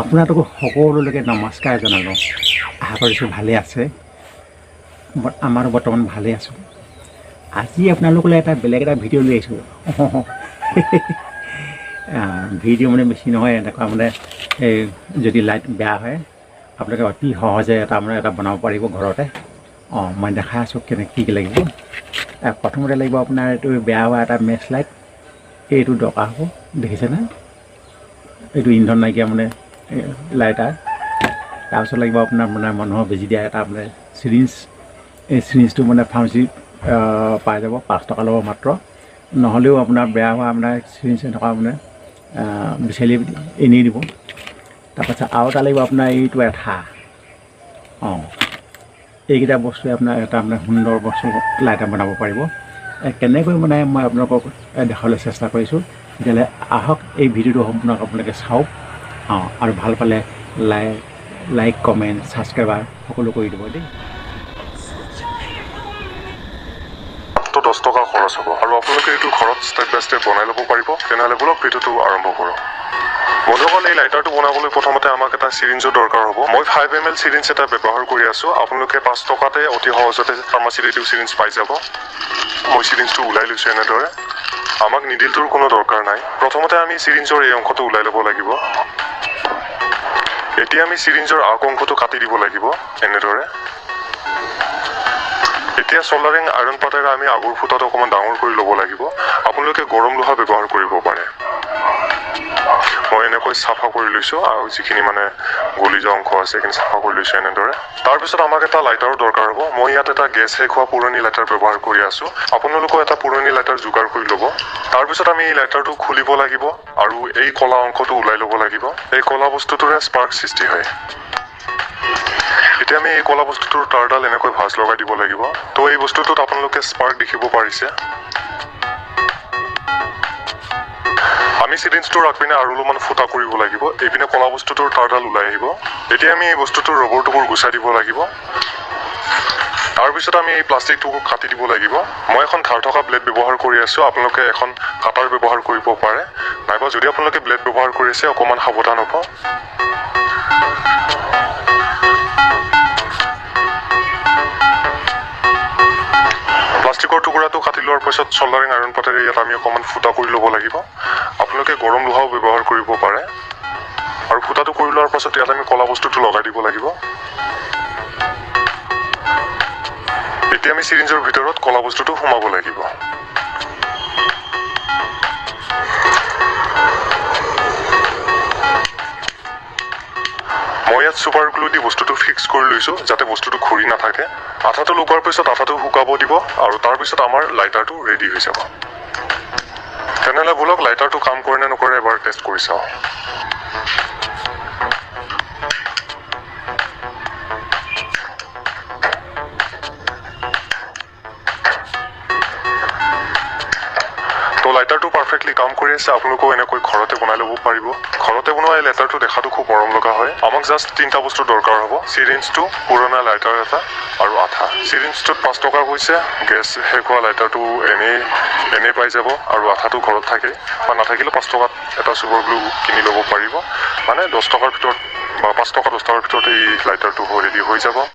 আপোনালোকক সকলোলৈকে নমস্কাৰ জনালোঁ। আশা কৰিছোঁ ভালে আছে। আমাৰো বৰ্তমান ভালে আছোঁ। আজি আপোনালোকলৈ এটা বেলেগ এটা ভিডিঅ' লৈ আহিছোঁ। ভিডিঅ' মানে বেছি নহয় এনেকুৱা মানে এই যদি লাইট বেয়া হয় আপোনালোকে অতি সহজে এটা মানে এটা বনাব পাৰিব ঘৰতে। অঁ মই দেখাই আছোঁ কেনে কি কি লাগিব। প্ৰথমতে লাগিব আপোনাৰ এইটো বেয়া হোৱা এটা মেচ লাইট এইটো দৰকাৰ হ'ব দেখিছেনে? এইটো ইন্ধন নাইকিয়া মানে লাইটাৰ। তাৰপিছত লাগিব আপোনাৰ মানে মানুহৰ বেজি দিয়া এটা মানে চিৰিঞ্জ এই চিৰিঞ্জটো মানে ফাৰ্মাচীত পাই যাব পাঁচ টকা ল'ব মাত্ৰ। নহ'লেও আপোনাৰ বেয়া হোৱা আপোনাৰ চিৰিঞ্জ এনেকুৱা মানে বিচাৰি এনেই দিব। তাৰপাছত আৰু এটা লাগিব আপোনাৰ এইটো এঠা। অঁ এইকেইটা বস্তুৱে আপোনাৰ এটা মানে সুন্দৰ বস্তু লাইটাৰ বনাব পাৰিব। কেনেকৈ বনাই মই আপোনালোকক দেখাবলৈ চেষ্টা কৰিছোঁ। তেতিয়াহ'লে আহক এই ভিডিঅ'টো সম্পূৰ্ণ আপোনালোকে চাওক। অঁ আৰু ভাল পালে লাইক লাইক কমেণ্ট ছাবস্ক্ৰাইবাৰ সকলো কৰি দিব দেই। দহ টকা খৰচ হ'ব। আৰু আপোনালোকে এইটো ঘৰত ষ্টেপ বাই ষ্টেপ বনাই ল'ব পাৰিব। তেনেহ'লে ব'লক ভিডিঅ'টো আৰম্ভ কৰোঁ বন্ধুসকল এই লাইটাৰটো বনাবলৈ প্ৰথমতে আমাক এটা চিৰিঞ্জৰ দৰকাৰ হ'ব। মই ফাইভ এম এল চিৰিঞ্জ এটা ব্যৱহাৰ কৰি আছোঁ। আপোনালোকে পাঁচ টকাতে অতি সহজতে ফাৰ্মাচীত এইটো চিৰিঞ্জ পাই যাব। মই চিৰিঞ্জটো ওলাই লৈছোঁ এনেদৰে। আমাক নিডিলটোৰ কোনো দৰকাৰ নাই। প্ৰথমতে আমি চিৰিঞ্জৰ এই অংশটো ওলাই ল'ব লাগিব। এতিয়া আমি চিৰিঞ্জৰ আগ অংশটো কাটি দিব লাগিব এনেদৰে এতিয়া চলাৰিং আইৰণ পাতেৰে আমি আগৰ ফুটাটো অকণমান ডাঙৰ কৰি ল'ব লাগিব। আপোনালোকে গৰম লোহা ব্যৱহাৰ কৰিব পাৰে। এনেকৈ চাফা কৰি লৈছোঁ আৰু যিখিনি মানে গলি যোৱা অংশ আছে সেইখিনি চাফা কৰি লৈছোঁ এনেদৰে। তাৰপিছত আমাক এটা লাইটাৰৰ দৰকাৰ হ'ব। মই ইয়াত এটা গেছ শেষ হোৱা পুৰণি লাইটাৰ ব্যৱহাৰ কৰি আছোঁ। আপোনালোকেও এটা পুৰণি লাইটাৰ যোগাৰ কৰি ল'ব। তাৰপিছত আমি এই লাইটাৰটো খুলিব লাগিব আৰু এই কলা অংশটো ওলাই ল'ব লাগিব। এই কলা বস্তুটোৰে স্পাৰ্ক সৃষ্টি হয়। এতিয়া আমি এই কলা বস্তুটোৰ তাঁৰডাল এনেকৈ ভাঁজ লগাই দিব লাগিব। তো এই বস্তুটোত আপোনালোকে স্পাৰ্ক দেখিব পাৰিছে। আমি চিৰিঞ্জটোৰ আগপিনে আৰু অলপমান ফুটা কৰিব লাগিব। এইপিনে কলা বস্তুটোৰ তাঁৰডাল ওলাই আহিব। এতিয়া আমি এই বস্তুটোৰ ৰবৰ টুকুৰ গুচাই দিব লাগিব। তাৰপিছত আমি এই প্লাষ্টিকটোকো কাটি দিব লাগিব। মই এখন ধাৰ থকা ব্লেড ব্যৱহাৰ কৰি আছোঁ। আপোনালোকে এখন কাটাৰ ব্যৱহাৰ কৰিব পাৰে। নাইবা যদি আপোনালোকে ব্লেড ব্যৱহাৰ কৰি আছে অকণমান সাৱধান হ'ব। প্লাষ্টিকৰ টুকুৰাটো কাটি লোৱাৰ পাছত চল্ডাৰিং আইৰণ পাতেৰে ইয়াত আমি অকণমান ফুটা কৰি ল'ব লাগিব। আপোনালোকে গৰম লোহাও ব্যৱহাৰ কৰিব পাৰে। আৰু ফুটাটো কৰি লোৱাৰ পাছত ইয়াত আমি কলা বস্তুটো লগাই দিব লাগিব। এতিয়া আমি চিৰিঞ্জৰ ভিতৰত কলা বস্তুটো সোমাব লাগিব। চুপাৰ গ্লু দি বস্তুটো ফিক্স কৰি লৈছোঁ, যাতে বস্তুটো ঘূৰি নাথাকে। আঠাটো লগোৱাৰ পিছত আঠাটো শুকাব দিব আৰু তাৰপিছত আমাৰ লাইটাৰটো ৰেডি হৈ যাব। তেনেহ'লে বোলক লাইটাৰটো কাম কৰে নে নকৰে এবাৰ টেষ্ট কৰি চাওঁ। লাইটাৰটো পাৰফেক্টলি কাম কৰি আছে, আপোনালোকেও এনেকৈ ঘৰতে বনাই ল'ব পাৰিব। ঘৰতে বনোৱা এই লাইটাৰটো দেখাটো খুব মৰম লগা হয়। আমাক জাষ্ট তিনিটা বস্তু দৰকাৰ হ'ব। চিৰিঞ্জটো পুৰণা লাইটাৰ এটা আৰু আঠা। চিৰিঞ্জটোত পাঁচ টকা হৈছে গেছ শেষ হোৱা লাইটাৰটো এনেই এনেই পাই যাব আৰু আঠাটো ঘৰত থাকে। বা নাথাকিলেও পাঁচ টকাত এটা চুপাৰ গ্লু কিনি ল'ব পাৰিব। মানে দহ টকাৰ ভিতৰত বা পাঁচ টকা দহ টকাৰ ভিতৰত এই লাইটাৰটো ৰেডি হৈ যাব।